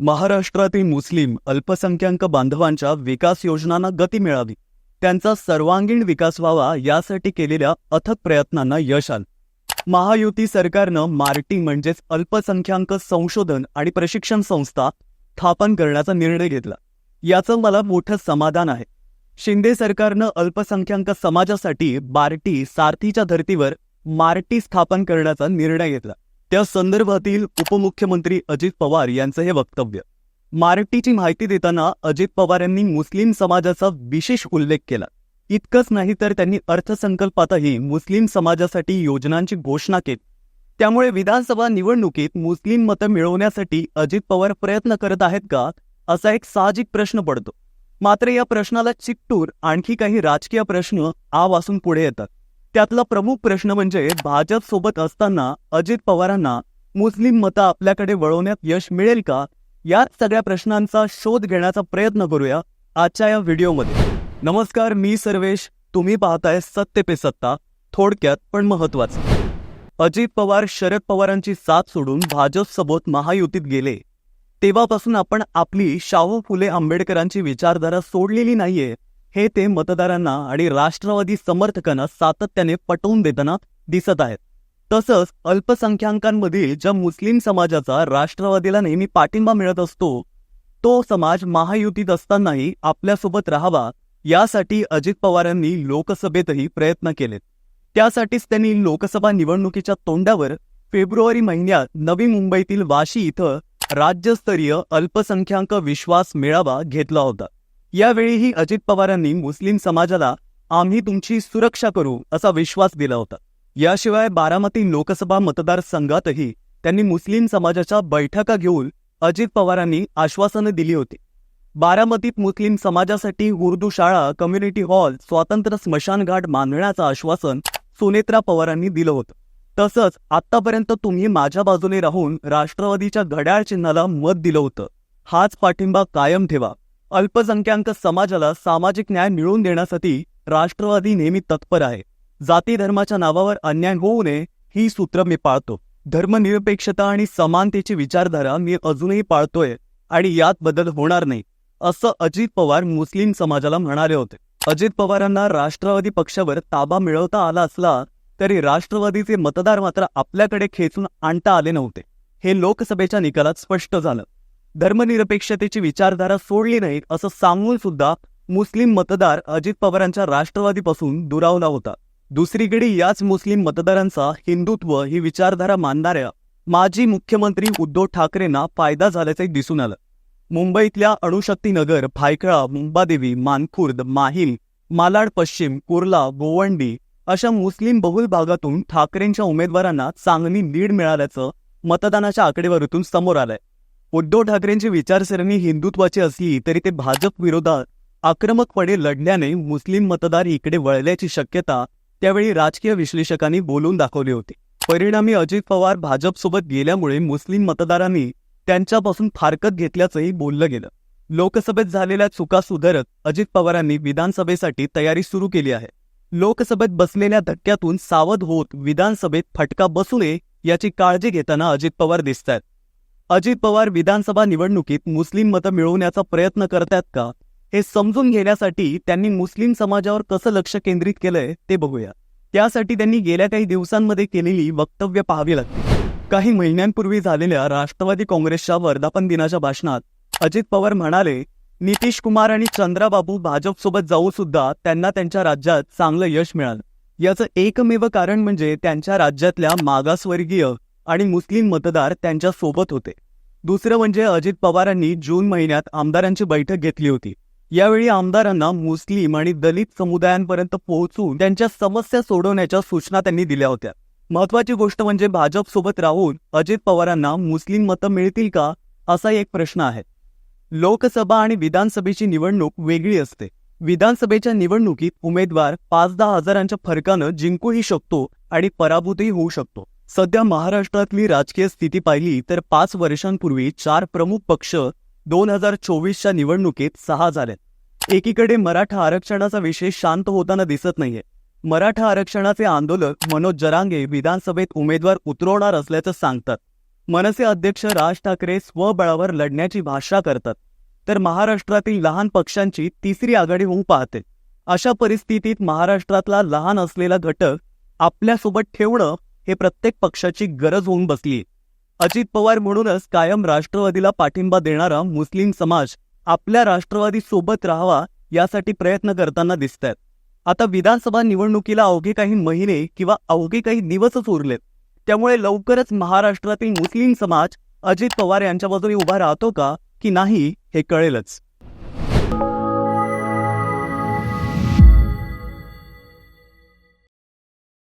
महाराष्ट्रातील मुस्लिम अल्पसंख्याक बांधवांच्या विकास योजनांना गती मिळावी. त्यांचा सर्वांगीण विकास व्हावा यासाठी केलेल्या अथक प्रयत्नांना यश आलं. महायुती सरकारनं मार्टी म्हणजेच अल्पसंख्याक संशोधन आणि प्रशिक्षण संस्था स्थापन करण्याचा निर्णय घेतला. याचं मला मोठं समाधान आहे. शिंदे सरकारनं अल्पसंख्याक समाजासाठी बार्टी सारथीच्या धर्तीवर मार्टी स्थापन करण्याचा निर्णय घेतला. त्या संदर्भातील उपमुख्यमंत्री अजित पवार यांचं हे वक्तव्य. मार्टीची माहिती देताना अजित पवार यांनी मुस्लिम समाजाचा विशेष उल्लेख केला. इतकंच नाही तर त्यांनी अर्थसंकल्पातही मुस्लिम समाजासाठी योजनांची घोषणा केली. त्यामुळे विधानसभा निवडणुकीत मुस्लिम मतं मिळवण्यासाठी अजित पवार प्रयत्न करत आहेत का असा एक साहजिक प्रश्न पडतो. मात्र या प्रश्नाला चिकटूर आणखी काही राजकीय प्रश्न आ पुढे येतात. त्यातला प्रमुख प्रश्न म्हणजे भाजप सोबत असताना अजित पवारांना मुस्लिम मतं आपल्याकडे वळवण्यात यश मिळेल का? याच सगळ्या प्रश्नांचा शोध घेण्याचा प्रयत्न करूया आजच्या या व्हिडिओमध्ये. नमस्कार मी सर्वेश. तुम्ही पाहताय सत्य पे सत्ता. थोडक्यात पण महत्वाचं. अजित पवार शरद पवारांची साथ सोडून भाजपसोबत महायुतीत गेले. तेव्हापासून आपण आपली शाहू फुले आंबेडकरांची विचारधारा सोडलेली नाहीये. हे ते मतदारांना आणि राष्ट्रवादी समर्थकांना सातत्याने पटवून देताना दिसत आहेत. तसंच अल्पसंख्याकांमधील ज्या मुस्लिम समाजाचा राष्ट्रवादीला नेहमी पाठिंबा मिळत असतो तो समाज महायुतीत असतानाही आपल्यासोबत राहावा यासाठी अजित पवारांनी लोकसभेतही प्रयत्न केलेत. त्यासाठीच त्यांनी लोकसभा निवडणुकीच्या तोंडावर फेब्रुवारी महिन्यात नवी मुंबईतील वाशी इथं राज्यस्तरीय अल्पसंख्याक विश्वास मेळावा घेतला होता. यावेळीही अजित पवारांनी मुस्लिम समाजाला आम्ही तुमची सुरक्षा करू असा विश्वास दिला होता. याशिवाय बारामती लोकसभा मतदारसंघातही त्यांनी मुस्लिम समाजाच्या बैठका घेऊन अजित पवारांनी आश्वासनं दिली होती. बारामतीत मुस्लिम समाजासाठी उर्दू शाळा कम्युनिटी हॉल स्वातंत्र्य स्मशानघाट बांधण्याचं आश्वासन सुनेत्रा पवारांनी दिलं होतं. तसंच आतापर्यंत तुम्ही माझ्या बाजूने राहून राष्ट्रवादीच्या घड्याळ चिन्हाला मत दिलं होतं. हाच पाठिंबा कायम ठेवा. अल्पसंख्याक समाजाला सामाजिक न्याय मिळवून देण्यासाठी राष्ट्रवादी नेहमी तत्पर आहे. जाती धर्माच्या नावावर अन्याय होऊ नये ही सूत्र मी पाळतो. धर्मनिरपेक्षता आणि समानतेची विचारधारा मी अजूनही पाळतोय आणि यात बदल होणार नाही असं अजित पवार मुस्लिम समाजाला म्हणाले होते. अजित पवारांना राष्ट्रवादी पक्षावर ताबा मिळवता आला असला तरी राष्ट्रवादीचे मतदार मात्र आपल्याकडे खेचून आणता आले नव्हते. हे लोकसभेच्या निकालात स्पष्ट झालं. धर्मनिरपेक्षतेची विचारधारा सोडली नाही असं सांगून सुद्धा मुस्लिम मतदार अजित पवारांच्या राष्ट्रवादीपासून दुरावला होता. दुसरीकडे याच मुस्लिम मतदारांचा हिंदुत्व ही विचारधारा मानणाऱ्या माजी मुख्यमंत्री उद्धव ठाकरेंना फायदा झाल्याचे दिसून आलं. मुंबईतल्या अणुशक्तीनगर भायखळा मुंबादेवी मानखुर्द माहीम मालाड पश्चिम कुर्ला गोवंडी अशा मुस्लिम बहुल भागातून ठाकरेंच्या उमेदवारांना चांगली लीड मिळाल्याचं मतदानाच्या आकडेवारीतून समोर आलंय. उद्धव ठाकरेंची विचारसरणी हिंदुत्वाची असली तरी ते भाजप विरोधात आक्रमकपणे लढल्याने मुस्लिम मतदार इकडे वळल्याची शक्यता त्यावेळी राजकीय विश्लेषकांनी बोलून दाखवली होती. परिणामी अजित पवार भाजपसोबत गेल्यामुळे मुस्लिम मतदारांनी त्यांच्यापासून फारकत घेतल्याचंही बोललं गेलं. लोकसभेत झालेल्या चुका सुधारत अजित पवारांनी विधानसभेसाठी तयारी सुरू केली आहे. लोकसभेत बसलेल्या धक्क्यातून सावध होत विधानसभेत फटका बसू नये याची काळजी घेताना अजित पवार दिसत आहेत अजित पवार विधानसभा निवडणुकीत मुस्लिम मतं मिळवण्याचा प्रयत्न करतायत का? हे समजून घेण्यासाठी त्यांनी मुस्लिम समाजावर कसं लक्ष केंद्रित केलंय ते बघूया. त्यासाठी त्यांनी गेल्या काही दिवसांमध्ये केलेली वक्तव्य पाहावी लागतील काही महिन्यांपूर्वी झालेल्या राष्ट्रवादी काँग्रेसच्या वर्धापन दिनाच्या भाषणात अजित पवार म्हणाले नितीश कुमार आणि चंद्राबाबू भाजपसोबत जाऊ सुद्धा त्यांना त्यांच्या राज्यात चांगलं यश मिळालं. याचं एकमेव कारण म्हणजे त्यांच्या राज्यातल्या मागासवर्गीय आणि मुस्लिम मतदार त्यांच्यासोबत होते. दुसरं म्हणजे अजित पवारांनी जून महिन्यात आमदारांची बैठक घेतली होती. यावेळी आमदारांना मुस्लिम आणि दलित समुदायांपर्यंत पोहोचून त्यांच्या समस्या सोडवण्याच्या सूचना त्यांनी दिल्या होत्या. महत्वाची गोष्ट म्हणजे भाजपसोबत राहून अजित पवारांना मुस्लिम मतं मिळतील का असा एक प्रश्न आहे. लोकसभा आणि विधानसभेची निवडणूक वेगळी असते. विधानसभेच्या निवडणुकीत उमेदवार पाच दहा हजारांच्या फरकानं जिंकूही शकतो आणि पराभूतही होऊ शकतो. सध्या महाराष्ट्रातली राजकीय स्थिती पाहिली तर पाच वर्षांपूर्वी चार प्रमुख पक्ष दोन हजार चोवीसच्या निवडणुकीत सहा झालेत. एकीकडे मराठा आरक्षणाचा विषय शांत होताना दिसत नाहीये. मराठा आरक्षणाचे आंदोलक मनोज जरांगे विधानसभेत उमेदवार उतरवणार असल्याचं सांगतात. मनसे अध्यक्ष राज ठाकरे स्वबळावर लढण्याची भाषा करतात. तर महाराष्ट्रातील लहान पक्षांची तिसरी आघाडी होऊ पाहते. अशा परिस्थितीत महाराष्ट्रातला लहान असलेला घटक आपल्यासोबत ठेवणं हे प्रत्येक पक्षाची गरज होऊन बसली. अजित पवार म्हणूनच कायम राष्ट्रवादीला पाठिंबा देणारा मुस्लिम समाज आपल्या राष्ट्रवादी सोबत राहावा यासाठी प्रयत्न करताना दिसत आहेत आता विधानसभा निवडणुकीला अवघे काही महिने किंवा अवघे काही दिवसच उरलेत. त्यामुळे लवकरच महाराष्ट्रातील मुस्लिम समाज अजित पवार यांच्या बाजूने उभा राहतो का की नाही हे कळेलच.